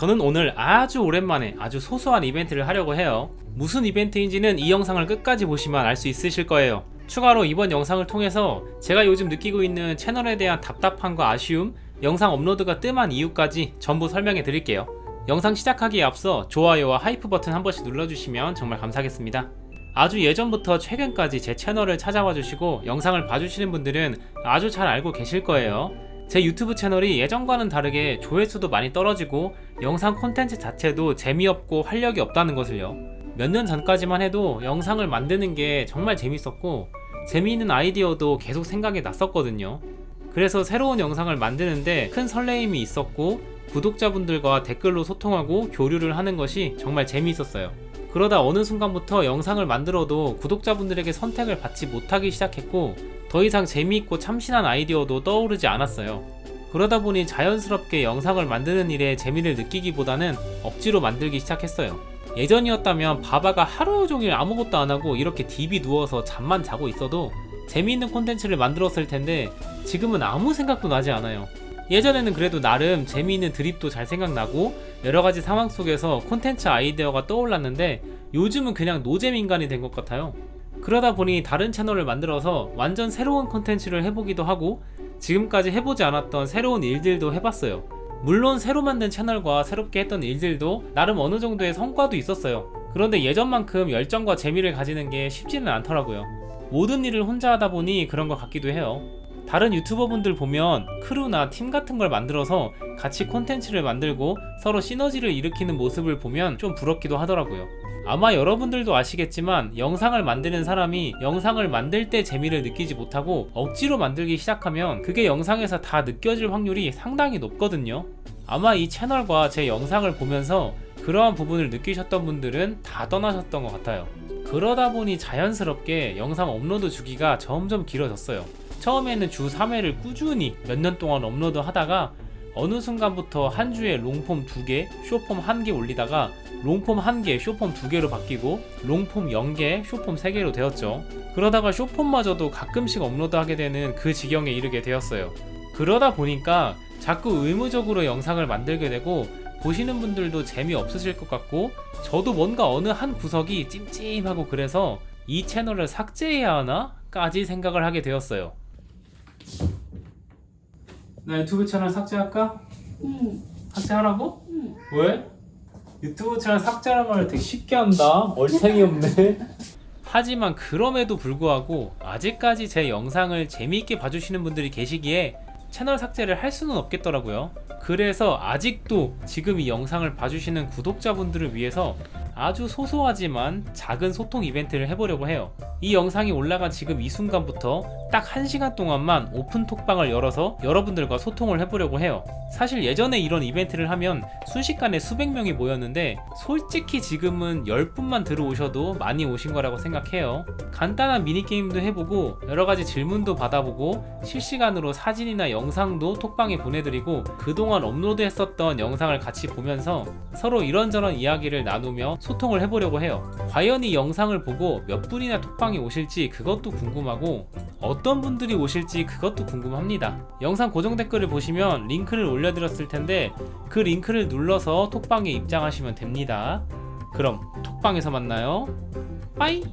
저는 오늘 아주 오랜만에 아주 소소한 이벤트를 하려고 해요. 무슨 이벤트인지는 이 영상을 끝까지 보시면 알 수 있으실 거예요. 추가로 이번 영상을 통해서 제가 요즘 느끼고 있는 채널에 대한 답답함과 아쉬움, 영상 업로드가 뜸한 이유까지 전부 설명해 드릴게요. 영상 시작하기에 앞서 좋아요와 하이프 버튼 한 번씩 눌러주시면 정말 감사하겠습니다. 아주 예전부터 최근까지 제 채널을 찾아와 주시고 영상을 봐주시는 분들은 아주 잘 알고 계실 거예요. 제 유튜브 채널이 예전과는 다르게 조회수도 많이 떨어지고 영상 콘텐츠 자체도 재미없고 활력이 없다는 것을요. 몇 년 전까지만 해도 영상을 만드는 게 정말 재밌었고 재미있는 아이디어도 계속 생각이 났었거든요. 그래서 새로운 영상을 만드는데 큰 설레임이 있었고 구독자분들과 댓글로 소통하고 교류를 하는 것이 정말 재미있었어요. 그러다 어느 순간부터 영상을 만들어도 구독자분들에게 선택을 받지 못하기 시작했고 더 이상 재미있고 참신한 아이디어도 떠오르지 않았어요. 그러다 보니 자연스럽게 영상을 만드는 일에 재미를 느끼기보다는 억지로 만들기 시작했어요. 예전이었다면 바바가 하루 종일 아무것도 안 하고 이렇게 딥이 누워서 잠만 자고 있어도 재미있는 콘텐츠를 만들었을 텐데 지금은 아무 생각도 나지 않아요. 예전에는 그래도 나름 재미있는 드립도 잘 생각나고 여러 가지 상황 속에서 콘텐츠 아이디어가 떠올랐는데 요즘은 그냥 노잼 인간이 된 것 같아요. 그러다 보니 다른 채널을 만들어서 완전 새로운 콘텐츠를 해보기도 하고 지금까지 해보지 않았던 새로운 일들도 해봤어요. 물론 새로 만든 채널과 새롭게 했던 일들도 나름 어느 정도의 성과도 있었어요. 그런데 예전만큼 열정과 재미를 가지는 게 쉽지는 않더라고요. 모든 일을 혼자 하다 보니 그런 것 같기도 해요. 다른 유튜버분들 보면 크루나 팀 같은 걸 만들어서 같이 콘텐츠를 만들고 서로 시너지를 일으키는 모습을 보면 좀 부럽기도 하더라고요. 아마 여러분들도 아시겠지만 영상을 만드는 사람이 영상을 만들 때 재미를 느끼지 못하고 억지로 만들기 시작하면 그게 영상에서 다 느껴질 확률이 상당히 높거든요. 아마 이 채널과 제 영상을 보면서 그러한 부분을 느끼셨던 분들은 다 떠나셨던 것 같아요. 그러다 보니 자연스럽게 영상 업로드 주기가 점점 길어졌어요. 처음에는 주 3회를 꾸준히 몇 년 동안 업로드 하다가 어느 순간부터 한 주에 롱폼 2개, 쇼폼 1개 올리다가 롱폼 1개, 쇼폼 2개로 바뀌고 롱폼 0개, 쇼폼 3개로 되었죠. 그러다가 쇼폼마저도 가끔씩 업로드하게 되는 그 지경에 이르게 되었어요. 그러다 보니까 자꾸 의무적으로 영상을 만들게 되고 보시는 분들도 재미없으실 것 같고 저도 뭔가 어느 한 구석이 찜찜하고 그래서 이 채널을 삭제해야 하나? 까지 생각을 하게 되었어요. 나 유튜브 채널 삭제할까? 응, 삭제하라고? 응. 왜? 유튜브 채널 삭제하는 말 되게 쉽게 한다. 얼탱이 없네. 하지만 그럼에도 불구하고 아직까지 제 영상을 재미있게 봐주시는 분들이 계시기에 채널 삭제를 할 수는 없겠더라고요. 그래서 아직도 지금 이 영상을 봐주시는 구독자분들을 위해서 아주 소소하지만 작은 소통 이벤트를 해보려고 해요. 이 영상이 올라간 지금 이 순간부터 딱 1시간 동안만 오픈 톡방을 열어서 여러분들과 소통을 해보려고 해요. 사실 예전에 이런 이벤트를 하면 순식간에 수백 명이 모였는데 솔직히 지금은 10분만 들어오셔도 많이 오신 거라고 생각해요. 간단한 미니게임도 해보고 여러가지 질문도 받아보고 실시간으로 사진이나 영상도 톡방에 보내드리고 그동안 업로드했었던 영상을 같이 보면서 서로 이런저런 이야기를 나누며 소통을 해보려고 해요. 과연 이 영상을 보고 몇 분이나 톡방에 오실지 그것도 궁금하고 어떤 분들이 오실지 그것도 궁금합니다. 영상 고정 댓글을 보시면 링크를 올려드렸을 텐데 그 링크를 눌러서 톡방에 입장하시면 됩니다. 그럼 톡방에서 만나요. 빠이!